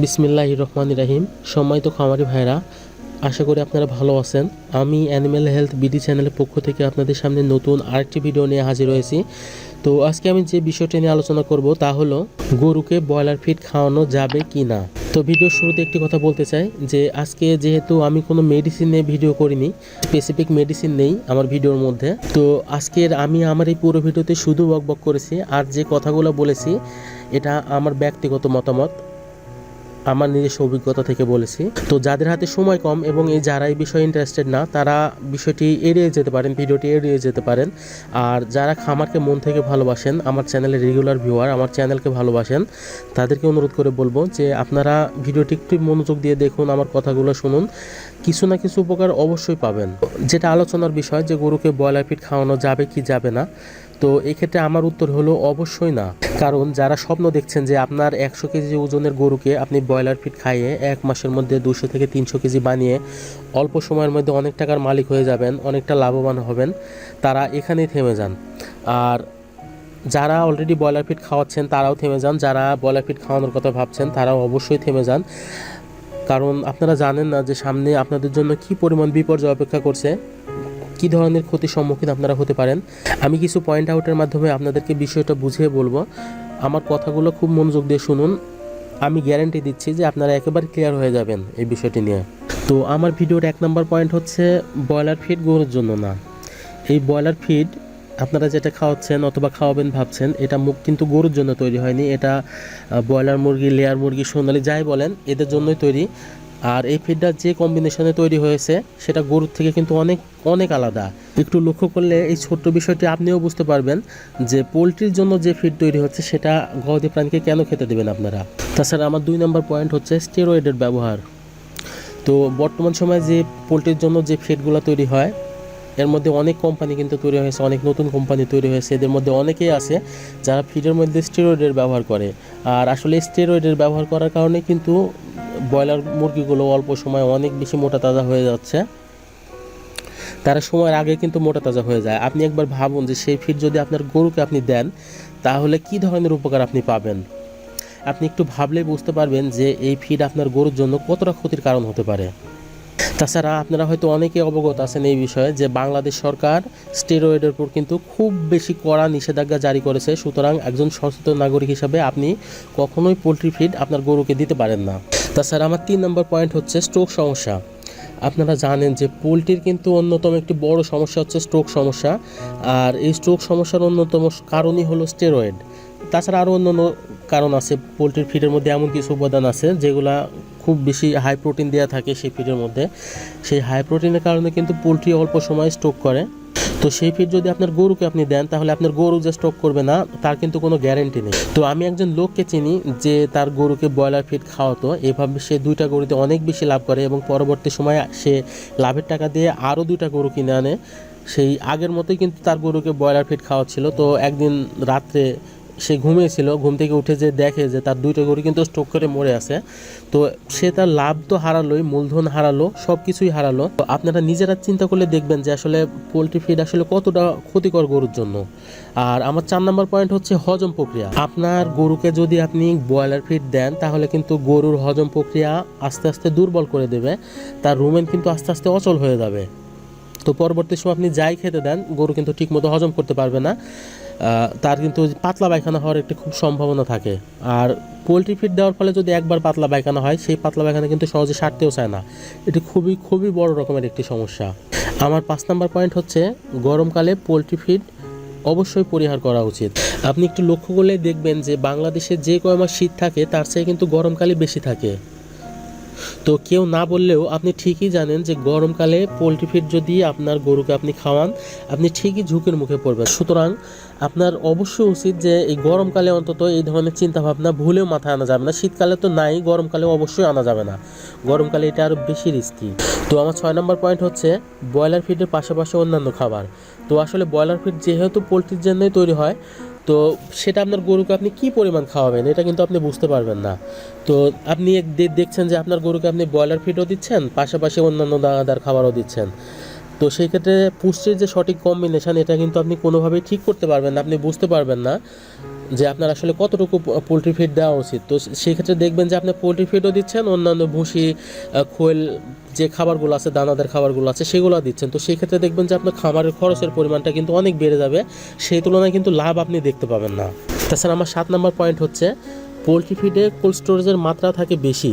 বিসমিল্লাহ রহমান রাহিম। সম্মানিত খামারি ভাইরা আশা করি আপনারা ভালো আছেন। আমি অ্যানিম্যাল হেলথ বিডি চ্যানেলের পক্ষ থেকে আপনাদের সামনে নতুন আরেকটি ভিডিও নিয়ে হাজির হয়েছি। তো আজকে আমি যে বিষয়টি নিয়ে আলোচনা করব তা হলো, গরুকে ব্রয়লার ফিড খাওয়ানো যাবে কি না তো ভিডিওর শুরুতে একটি কথা বলতে চাই যে, আজকে যেহেতু আমি কোনো মেডিসিন নিয়ে ভিডিও করিনি স্পেসিফিক মেডিসিন নেই আমার ভিডিওর মধ্যে। তো আজকের আমি আমার এই পুরো ভিডিওতে শুধু বক বক করেছি আর যে কথাগুলো বলেছি, এটা আমার ব্যক্তিগত মতামত। আমার নিজস্ব অভিজ্ঞতা থেকে বলেছি। তো যাদের হাতে সময় কম এবং এই যারা এই বিষয়ে ইন্টারেস্টেড না, তারা বিষয়টি এড়িয়ে যেতে পারেন, ভিডিওটি এড়িয়ে যেতে পারেন। আর যারা খামারকে মন থেকে ভালোবাসেন, আমার চ্যানেলের রেগুলার ভিউয়ার আমার চ্যানেলকে ভালোবাসেন, তাদেরকে অনুরোধ করে বলব যে আপনারা ভিডিওটি একটু মনোযোগ দিয়ে দেখুন, আমার কথাগুলো শুনুন। কিছু না কিছু উপকার অবশ্যই পাবেন। যেটা আলোচনার বিষয় যে গরুকে ব্রয়লার ফিড খাওয়ানো যাবে কি যাবে না তো এক্ষেত্রে আমার উত্তর হলো অবশ্যই না। কারণ যারা স্বপ্ন দেখছেন যে আপনার একশো কেজি ওজনের গরুকে আপনি ব্রয়লার ফিড খাইয়ে এক মাসের মধ্যে দুশো থেকে তিনশো কেজি বানিয়ে অল্প সময়ের মধ্যে অনেক টাকার মালিক হয়ে যাবেন, অনেকটা লাভবান হবেন, তারা এখানেই থেমে যান। আর যারা অলরেডি ব্রয়লার ফিড খাওয়াচ্ছেন, তারাও থেমে যান। যারা ব্রয়লার ফিড খাওয়ানোর কথা ভাবছেন, তারাও অবশ্যই থেমে যান। কারণ আপনারা জানেন না যে সামনে আপনাদের জন্য কি পরিমাণ বিপর্যয় অপেক্ষা করছে। কি ধরনের ক্ষতির সম্মুখীন আপনারা হতে পারেন? আমি কিছু পয়েন্ট আউটের মাধ্যমে আপনাদেরকে বিষয়টা বুঝিয়ে বলব। আমার কথাগুলো খুব মনোযোগ দিয়ে শুনুন। আমি গ্যারান্টি দিচ্ছি যে আপনারা একেবারে ক্লিয়ার হয়ে যাবেন এই বিষয়টি নিয়ে। তো আমার ভিডিওর এক নম্বর পয়েন্ট হচ্ছে ব্রয়লার ফিড গরুর জন্য না। এই ব্রয়লার ফিড আপনারা যেটা খাওয়াচ্ছেন অথবা খাওয়াবেন ভাবছেন, এটা মুখ কিন্তু গরুর জন্য তৈরি হয়নি। এটা ব্রয়লার মুরগি লেয়ার মুরগি, সোনালি যাই বলেন, এদের জন্যই তৈরি। আর এই ফিডটা যে কম্বিনেশনে তৈরি হয়েছে, সেটা গরুর থেকে কিন্তু অনেক অনেক আলাদা। একটু লক্ষ্য করলে এই ছোট্ট বিষয়টি আপনিও বুঝতে পারবেন যে পোলট্রির জন্য যে ফিড তৈরি হচ্ছে, সেটা গবাদি প্রাণীকে কেন খেতে দেবেন আপনারা? তাছাড়া আমার দুই নম্বর পয়েন্ট হচ্ছে স্টেরয়েডের ব্যবহার। তো বর্তমান সময়ে যে পোলট্রির জন্য যে ফিডগুলো তৈরি হয়, এর মধ্যে অনেক কোম্পানি কিন্তু তৈরি হয়েছে, অনেক নতুন কোম্পানি তৈরি হয়েছে, এদের মধ্যে অনেকেই আছে যারা ফিডের মধ্যে স্টেরয়েডের ব্যবহার করে। আর আসলে স্টেরয়েডের ব্যবহার করার কারণে কিন্তু ব্রয়লার মুরগিগুলো অল্প সময়ে অনেক বেশি মোটা তাজা হয়ে যাচ্ছে। তারা সময়ের আগে কিন্তু মোটা তাজা হয়ে যায়। আপনি একবার ভাবুন যে সেই ফিড যদি আপনার গরুকে আপনি দেন, তাহলে কি ধরনের উপকার আপনি পাবেন? আপনি একটু ভাবলেই বুঝতে পারবেন যে এই ফিড আপনার গরুর জন্য কতটা ক্ষতির কারণ হতে পারে। তাছাড়া আপনারা হয়তো অনেকে অবগত আছেন এই বিষয়ে যে বাংলাদেশ সরকার স্টেরয়েডের উপর কিন্তু খুব বেশি কড়া নিষেধাজ্ঞা জারি করেছে। সুতরাং একজন সচেতন নাগরিক হিসাবে আপনি কখনোই পোলট্রি ফিড আপনার গরুকে দিতে পারেন না। তাছাড়া আমার তিন নম্বর পয়েন্ট হচ্ছে স্ট্রোক সমস্যা। আপনারা জানেন যে পোলট্রির কিন্তু অন্যতম একটি বড় সমস্যা হচ্ছে স্ট্রোক সমস্যা। আর এই স্ট্রোক সমস্যার অন্যতম কারণই হলো স্টেরয়েড তাছাড়া আরও অন্যান্য কারণ আছে, পোলট্রির ফিডের মধ্যে এমন কিছু উপাদান আছে, যেগুলা খুব বেশি হাই প্রোটিন দেওয়া থাকে সেই ফিডের মধ্যে। সেই হাই প্রোটিনের কারণে কিন্তু পোলট্রি অল্প সময় স্ট্রোক করে। তো সেই ফিড যদি আপনার গরুকে আপনি দেন, তাহলে আপনার গরু যে স্ট্রোক করবে না, তার কিন্তু কোনো গ্যারেন্টি নেই। তো আমি একজন লোককে চিনি, যে তার গরুকে ব্রয়লার ফিড খাওয়াতো। এভাবে সে দুইটা গরুতে অনেক বেশি লাভ করে এবং পরবর্তী সময়ে সে লাভের টাকা দিয়ে আরও দুইটা গরু কিনে আনে। সেই আগের মতোই কিন্তু তার গরুকে ব্রয়লার ফিড খাওয়াচ্ছিল। তো একদিন রাত্রে সে ঘুমিয়েছিল, ঘুম থেকে উঠে যে দেখে যে তার দুইটা গরু কিন্তু স্ট্রোক করে মরে আছে। তো সে তার লাভ তো হারালোই, মূলধন হারালো সব কিছুই হারালো। তো আপনারা নিজেরা চিন্তা করলে দেখবেন যে আসলে পোলট্রি ফিড আসলে কতটা ক্ষতিকর গরুর জন্য। আর আমার চার নম্বর পয়েন্ট হচ্ছে হজম প্রক্রিয়া। আপনার গরুকে যদি আপনি ব্রয়লার ফিড দেন, তাহলে কিন্তু গরুর হজম প্রক্রিয়া আস্তে আস্তে দুর্বল করে দেবে। তার রুমেন কিন্তু আস্তে আস্তে অচল হয়ে যাবে। তো পরবর্তী সময় আপনি যাই খেতে দেন, গরু কিন্তু ঠিকমতো হজম করতে পারবে না। তার কিন্তু পাতলা পায়খানা হওয়ার একটি খুব সম্ভাবনা থাকে। আর পোলট্রি ফিড দেওয়ার ফলে যদি একবার পাতলা পায়খানা হয়, সেই পাতলা পায়খানা কিন্তু সহজে সারতেও চায় না। এটি খুবই খুবই বড় রকমের একটি সমস্যা। আমার পাঁচ নাম্বার পয়েন্ট হচ্ছে, গরমকালে পোলট্রি ফিড অবশ্যই পরিহার করা উচিত। আপনি একটু লক্ষ্য করলে দেখবেন যে, বাংলাদেশে যে কয় মাস শীত থাকে, তার চেয়ে কিন্তু গরমকালে বেশি থাকে। তো কেউ না বললেও আপনি ঠিকই জানেন যে গরমকালে পোলট্রি ফিড যদি আপনার গরুকে আপনি খাওয়ান, আপনি ঠিকই ঝুঁকির মুখে পড়বেন। সুতরাং আপনার অবশ্যই উচিত যে এই গরমকালে অন্তত এই ধরনের চিন্তা ভাবনা ভুলেও মাথায় আনা যাবে না। শীতকালে তো নাই গরমকালে অবশ্যই আনা যাবে না। গরমকালে এটা আরও বেশি রিস্কি তো আমার ছয় নম্বর পয়েন্ট হচ্ছে ব্রয়লার ফিডের পাশাপাশি অন্যান্য খাবার। তো আসলে ব্রয়লার ফিড যেহেতু পোলট্রির জন্যই তৈরি হয় তো সেটা আপনার গরুকে আপনি কি পরিমাণ খাওয়াবেন? এটা কিন্তু আপনি বুঝতে পারবেন না। তো আপনি দেখছেন যে আপনার গরুকে আপনি ব্রয়লার ফিডও দিচ্ছেন, পাশাপাশি অন্যান্য দানাদার খাবারও দিচ্ছেন। তো সেই ক্ষেত্রে পুষ্টির যে সঠিক কম্বিনেশন এটা কিন্তু আপনি কোনোভাবেই ঠিক করতে পারবেন না, আপনি বুঝতে পারবেন না যে আপনার আসলে কতটুকু পোলট্রি ফিড দেওয়া উচিত। তো সেই ক্ষেত্রে দেখবেন যে আপনি পোলট্রি ফিডও দিচ্ছেন, অন্যান্য ভুসি খোল, যে খাবারগুলো আছে, দানাদার খাবারগুলো আছে, সেগুলো দিচ্ছেন। তো সেই ক্ষেত্রে দেখবেন যে আপনার খামারের খরচের পরিমাণটা কিন্তু অনেক বেড়ে যাবে। সেই তুলনায় কিন্তু লাভ আপনি দেখতে পাবেন না। তাছাড়া আমার সাত নম্বর পয়েন্ট হচ্ছে পোলট্রি ফিডে কোল্ড স্টোরেজের মাত্রা থাকে বেশি।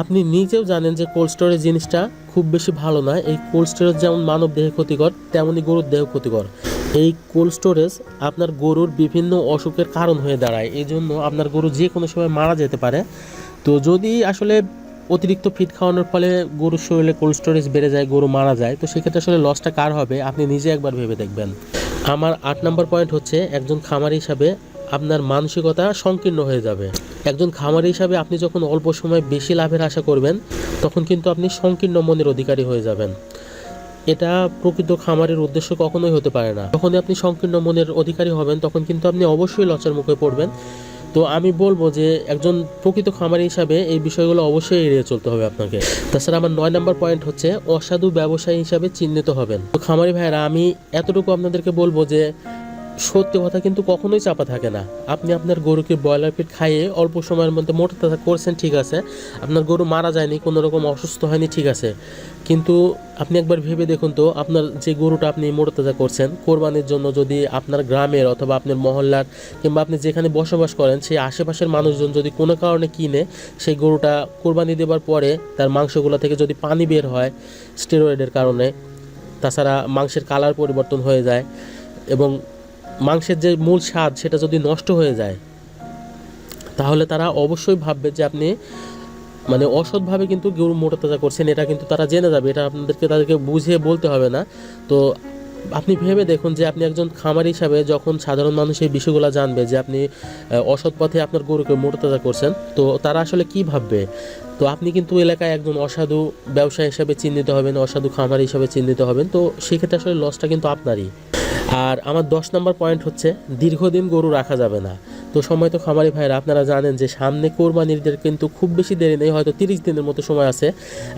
আপনি নিজেও জানেন যে কোল্ড স্টোরেজ জিনিসটা খুব বেশি ভালো না এই কোল্ড স্টোরেজ যেমন মানব দেহে ক্ষতিকর তেমনই গরুর দেহ ক্ষতিকর। এই কোল্ড স্টোরেজ আপনার গরুর বিভিন্ন অসুখের কারণ হয়ে দাঁড়ায়। এই জন্য আপনার গরু যে কোনো সময় মারা যেতে পারে। তো যদি আসলে অতিরিক্ত ফিড খাওয়ানোর ফলে গরুর শরীরে কোল্ড স্টোরেজ বেড়ে যায়, গরু মারা যায়, তো সেক্ষেত্রে আসলে লসটা কার হবে? আপনি নিজে একবার ভেবে দেখবেন। আমার আট নম্বর পয়েন্ট হচ্ছে একজন খামারি হিসাবে আপনার মানসিকতা সংকীর্ণ হয়ে যাবে। একজন খামারি হিসাবে আপনি যখন অল্প সময় বেশি লাভের আশা করবেন, তখন কিন্তু আপনি সংকীর্ণ মনের অধিকারী হয়ে যাবেন। এটা প্রকৃত খামারের উদ্দেশ্য কখনোই হতে পারে না। যখনই আপনি সংকীর্ণ মনের অধিকারী হবেন, তখন কিন্তু আপনি অবশ্যই লসের মুখে পড়বেন। তো আমি বলব যে, একজন প্রকৃত খামারি হিসাবে এই বিষয়গুলো অবশ্যই এড়িয়ে চলতে হবে আপনাকে। তাছাড়া আমার নয় নম্বর পয়েন্ট হচ্ছে, অসাধু ব্যবসায়ী হিসাবে চিহ্নিত হবেন। তো খামারি ভাইয়েরা, আমি এতটুকু আপনাদেরকে বলব যে সত্যি কথা কিন্তু কখনোই চাপা থাকে না। আপনি আপনার গরুকে ব্রয়লার ফিড খাইয়ে অল্প সময়ের মধ্যে মোটা করছেন, ঠিক আছে। আপনার গরু মারা যায়নি, কোনো রকম অসুস্থ হয়নি, ঠিক আছে। কিন্তু আপনি একবার ভেবে দেখুন তো, আপনার যে গরুটা আপনি মোটা তাজা করছেন, কোরবানির জন্য যদি আপনার গ্রামের অথবা আপনার মহল্লার কিংবা আপনি যেখানে বসবাস করেন, সেই আশেপাশের মানুষজন যদি কোনো কারণে কিনে, সেই গরুটা কোরবানি দেওয়ার পরে তার মাংসগুলো থেকে যদি পানি বের হয় স্টেরয়েডের কারণে, তাছাড়া মাংসের কালার পরিবর্তন হয়ে যায় এবং মাংসের যে মূল স্বাদ সেটা যদি নষ্ট হয়ে যায়, তাহলে তারা অবশ্যই ভাববে যে আপনি মানে অসৎভাবে কিন্তু গরু মোটা তাজা করছেন, এটা কিন্তু তারা জেনে যাবে, এটা আপনাদেরকে তাদেরকে বুঝিয়ে বলতে হবে না। তো আপনি ভেবে দেখুন যে আপনি একজন খামার হিসাবে যখন সাধারণ মানুষ এই বিষয়গুলো জানবে যে আপনি অসৎ পথে আপনার গরুকে মোটা তাজা করছেন, তো তারা আসলে কি ভাববে? তো আপনি কিন্তু এলাকায় একজন অসাধু ব্যবসা হিসাবে চিহ্নিত হবেন, অসাধু খামার হিসাবে চিহ্নিত হবেন, তো সেক্ষেত্রে আসলে লসটা কিন্তু আপনারই। আর আমার দশ নম্বর পয়েন্ট হচ্ছে, দীর্ঘদিন গরু রাখা যাবে না। তো সময় তো খামারি ভাইরা আপনারা জানেন যে সামনে কোরবানিদের কিন্তু খুব বেশি দেরি নেই, হয়তো তিরিশ দিনের মতো সময় আছে।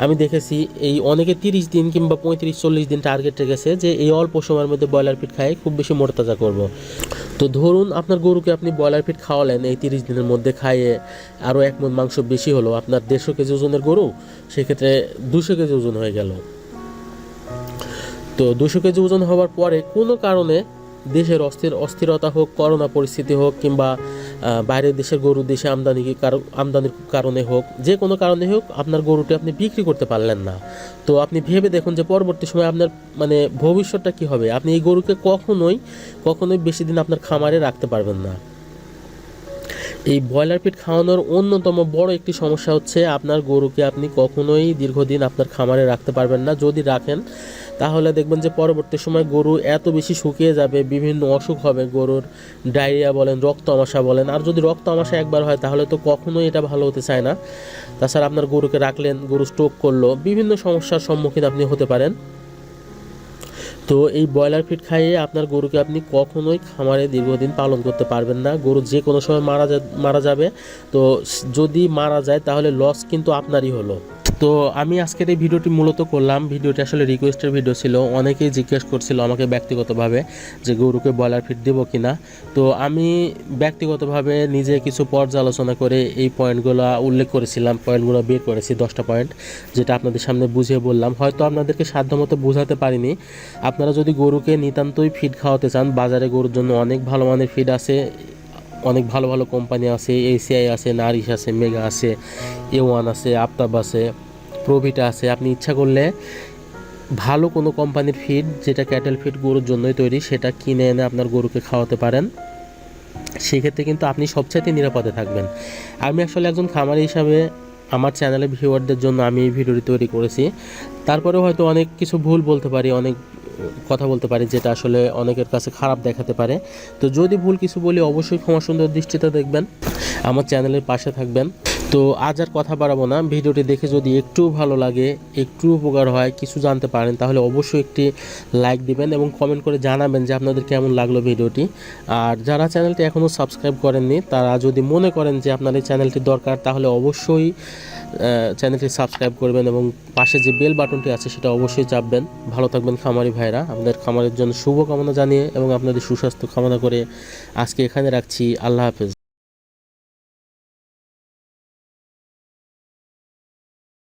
আমি দেখেছি এই অনেকে তিরিশ দিন কিংবা পঁয়ত্রিশ, চল্লিশ দিন টার্গেট রেখেছে যে এই অল্প সময়ের মধ্যে ব্রয়লার পিঠ খাই, খুব বেশি মোটাতাজা করব। তো ধরুন আপনার গরুকে আপনি ব্রয়লার পিঠ খাওয়ালেন, এই তিরিশ দিনের মধ্যে খাইয়ে আরও এক মন মাংস বেশি হলো, আপনার দেড়শো কেজি ওজনের গরু, সেক্ষেত্রে দুশো কেজি ওজন হয়ে গেল। তো দুশো কেজি ওজন হওয়ার পরে কোনো কারণে দেশের অস্থির অস্থিরতা হোক, করোনা পরিস্থিতি হোক, কিংবা বাইরের দেশের গরু দেশে আমদানি আমদানির কারণে হোক, যে কোনো কারণে হোক আপনার গরুটি আপনি বিক্রি করতে পারলেন না। তো আপনি ভেবে দেখুন যে পরবর্তী সময় আপনার মানে ভবিষ্যৎটা কি হবে? আপনি এই গরুকে কখনোই কখনোই বেশি দিন আপনার খামারে রাখতে পারবেন না। এই ব্রয়লার পিট খাওয়ানোর অন্যতম বড় একটি সমস্যা হচ্ছে আপনার গরুকে আপনি কখনোই দীর্ঘদিন আপনার খামারে রাখতে পারবেন না। যদি রাখেন, তাহলে দেখবেন যে পরবর্তী সময় গরু এত বেশি শুকিয়ে যাবে, বিভিন্ন অসুখ হবে গরুর, ডায়রিয়া বলেন, রক্ত আমাশা বলেন। আর যদি রক্ত আমাশা একবার হয়, তাহলে তো কখনোই এটা ভালো হতে চায় না। তাছাড়া আপনার গরুকে রাখলেন, গরু স্ট্রোক করল, বিভিন্ন সমস্যার সম্মুখীন আপনি হতে পারেন। তো এই ব্রয়লার ফিড খাইয়ে আপনার গরুকে আপনি কখনোই খামারে দীর্ঘদিন পালন করতে পারবেন না। গরু যে কোনো সময় মারা মারা যাবে। তো যদি মারা যায় তাহলে লস কিন্তু আপনারই হলো। তো আমি আজকের এই ভিডিওটি মূলত করলাম। ভিডিওটি আসলে রিকোয়েস্টের ভিডিও ছিল। অনেকেই জিজ্ঞেস করছিল আমাকে ব্যক্তিগতভাবে যে গরুকে ব্রয়লার ফিড দেবো কি না তো আমি ব্যক্তিগতভাবে নিজে কিছু পর্যালোচনা করে এই পয়েন্টগুলো উল্লেখ করেছিলাম। পয়েন্টগুলো বের করেছি, দশটা পয়েন্ট যেটা আপনাদের সামনে বুঝিয়ে বললাম। হয়তো আপনাদেরকে সাধ্যমতো বোঝাতে পারিনি। আপনারা যদি গরুকে নিতান্তই ফিড খাওয়াতে চান, বাজারে গরুর জন্য অনেক ভালো মানের ফিড আছে, অনেক ভালো ভালো কোম্পানি আছে এসিআই আছে, নারিশ আছে, মেগা আছে এ ওয়ান আছে, আফতাব আছে। প্রভিটা আছে। আপনি ইচ্ছা করলে ভালো কোনো কোম্পানির ফিড যেটা ক্যাটেল ফিড গরুর জন্যই তৈরি, সেটা কিনে এনে আপনার গরুকে খাওয়াতে পারেন। সেক্ষেত্রে কিন্তু আপনি সবচাইতে নিরাপদে থাকবেন। আমি আসলে একজন খামারি হিসাবে আমার চ্যানেলে ভিউয়ারদের জন্য আমি এই ভিডিওটি তৈরি করেছি। তারপরেও হয়তো অনেক কিছু ভুল বলতে পারি, অনেক কথা বলতে পারি, যেটা আসলে অনেকের কাছে খারাপ দেখাতে পারে। তো যদি ভুল কিছু বলি, অবশ্যই ক্ষমা সুন্দর দৃষ্টিতে দেখবেন। আমার চ্যানেলের পাশে থাকবেন। তো আজ আর কথা বাড়াবো না। ভিডিওটি দেখে যদি একটু ভালো লাগে একটু উপকার হয়, কিছু জানতে পারেন, তাহলে অবশ্যই একটি লাইক দিবেন এবং কমেন্ট করে জানাবেন যে আপনাদের কেমন লাগল ভিডিওটি। আর যারা চ্যানেলটি এখনও সাবস্ক্রাইব করেননি, তারা যদি মনে করেন যে আপনার এই চ্যানেলটি দরকার, তাহলে অবশ্যই চ্যানেলটি সাবস্ক্রাইব করবেন এবং পাশে যে বেল বাটনটি আছে, সেটা অবশ্যই চাপবেন। ভালো থাকবেন খামারি ভাইরা। আপনাদের খামারের জন্য শুভকামনা জানিয়ে এবং আপনাদের সুস্বাস্থ্য কামনা করে আজকে এখানে রাখছি। আল্লাহ হাফেজ।